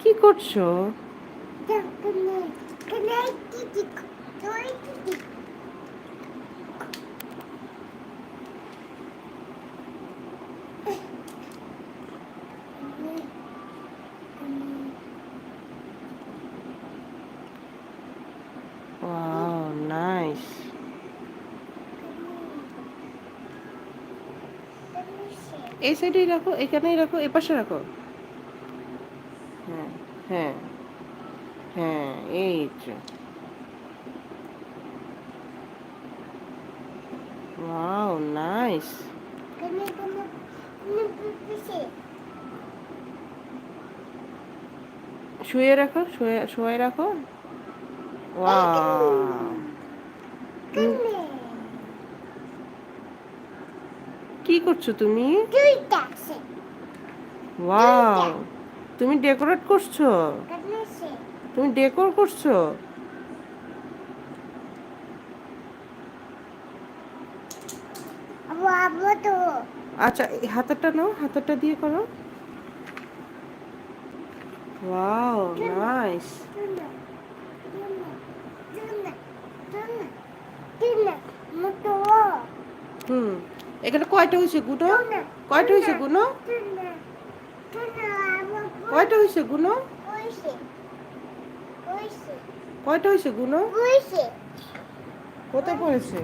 কি করছ wow nice এই সাইডেই রাখো এখানেই রাখো এ পাশে রাখো। হ্যাঁ হ্যাঁ হ্যাঁ এই তো ওয়াও নাইস। শুয়ে রাখো শুয়ে শুয়ে রাখো। ওয়াও। কি করছ তুমি? ওয়াও। তুমি ডেকোরেট করছ? তুমি ডেকোর করছ? আচ্ছা এই হাতেরটা নাও হাতেরটা দিয়ে করো। Wow nice. হুম। এখানে কয়টা হয়েছে গুনো? কয়টা হয়েছে গুনো? কয়টা? হয়েছে গুনো? কয়টা হয়েছে গুনো? কোথায় পড়েছে।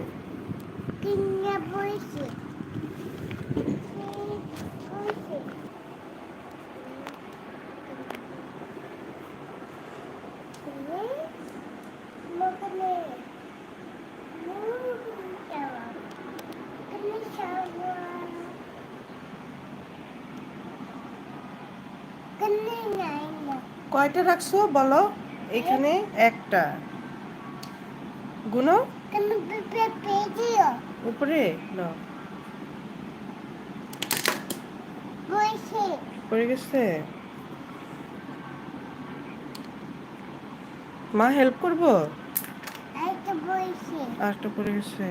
কয়টা রাখছো? বলো। এখানে একটা। গুনো। উপরে? না পড়ে গেছে? মা হেল্প করব? আরেকটা পড়ে গেছে।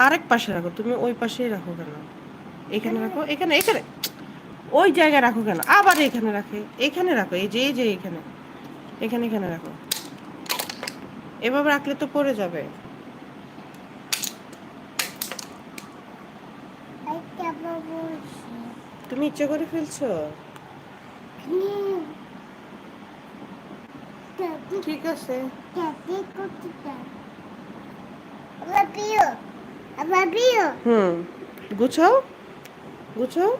আরেক পাশে রাখো তুমি ওই পাশেই রাখো কেন এখানে রাখো এখানে এখানে ওই জায়গায় রাখো কেন আবার এখানে রাখে এখানে রাখো এই যে এই যে এখানে এখানে এখানে রাখো এভাবে রাখলে তো পড়ে যাবে তুমি ইচ্ছে করে ফেলছো ঠিক আছে হুম। গুছাও গুছাও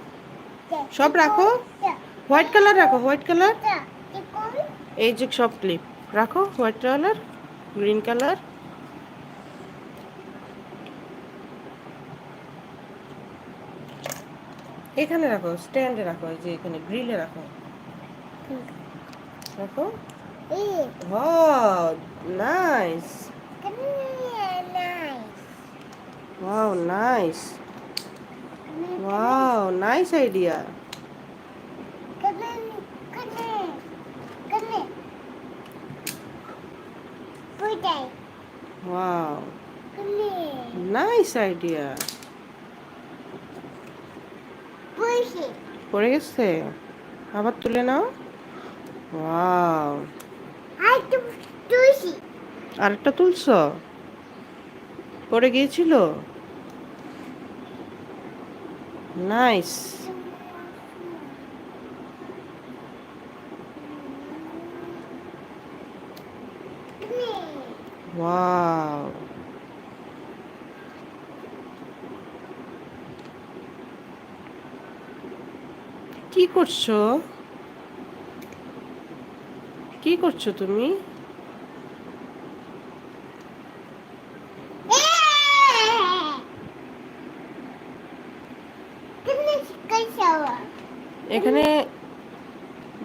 সব রাখো? হোয়াইট কালার রাখো হোয়াইট কালার। এই যে সব ক্লিপ রাখো হোয়াইট কালার গ্রিন কালার। এখানে রাখো স্ট্যান্ডে রাখো এই যে এখানে গ্রিলে রাখো। রাখো। Wow nice. Wow nice wow nice idea wow nice idea পড়ে গেছে? আবার তুলে নাও। ওয়াও আরেকটা তুলছো? পড়ে গিয়েছিল? নাইস ওয়াও কি করছ? কি করছ তুমি? এখানে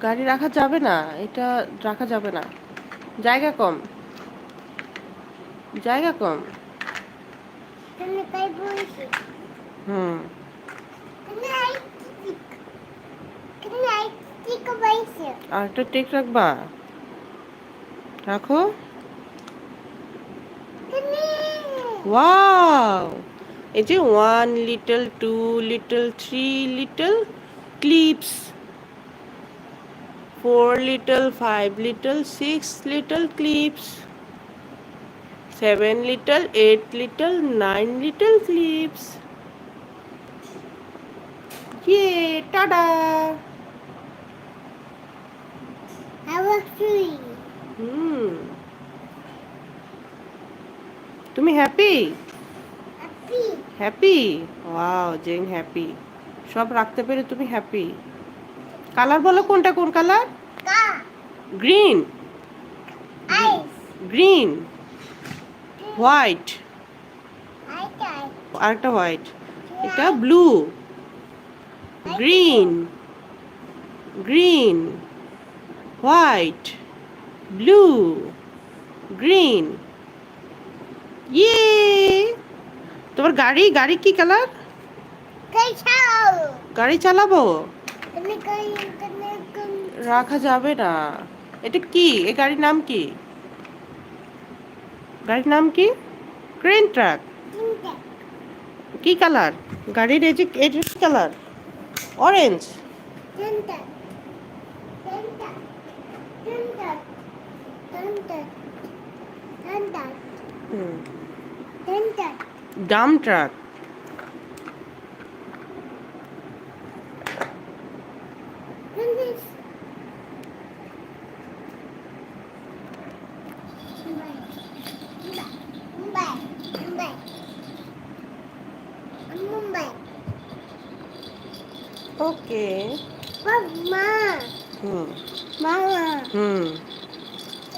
গাড়ি রাখা যাবে না এটা রাখা যাবে না। জায়গা কম। জায়গা কম। হুম। আর একটা টেক? রাখবা? রাখো। ওয়াও! এই যে one little two little three little clips four little five little six little clips seven little eight little nine little clips yay tada হাওয়া ফ্রি হুম তুমি happy happy happy wow gen happy সব রাখতে পেরে তুমি happy colour বলো কোনটা, কোন colour green green white আরেকটা হোয়াইট এটা blue green green white blue green ইয়ে তোমার গাড়ি গাড়ি কি কালার গাড়ি চালাবো? রাখা যাবে না। এটা কি? এই গাড়ির নাম কি? গাড়ির নাম কি? ক্রেন ট্রাক কি কালার? গাড়ির এই যে colour. Orange dump truck okay মা হুম মা হুম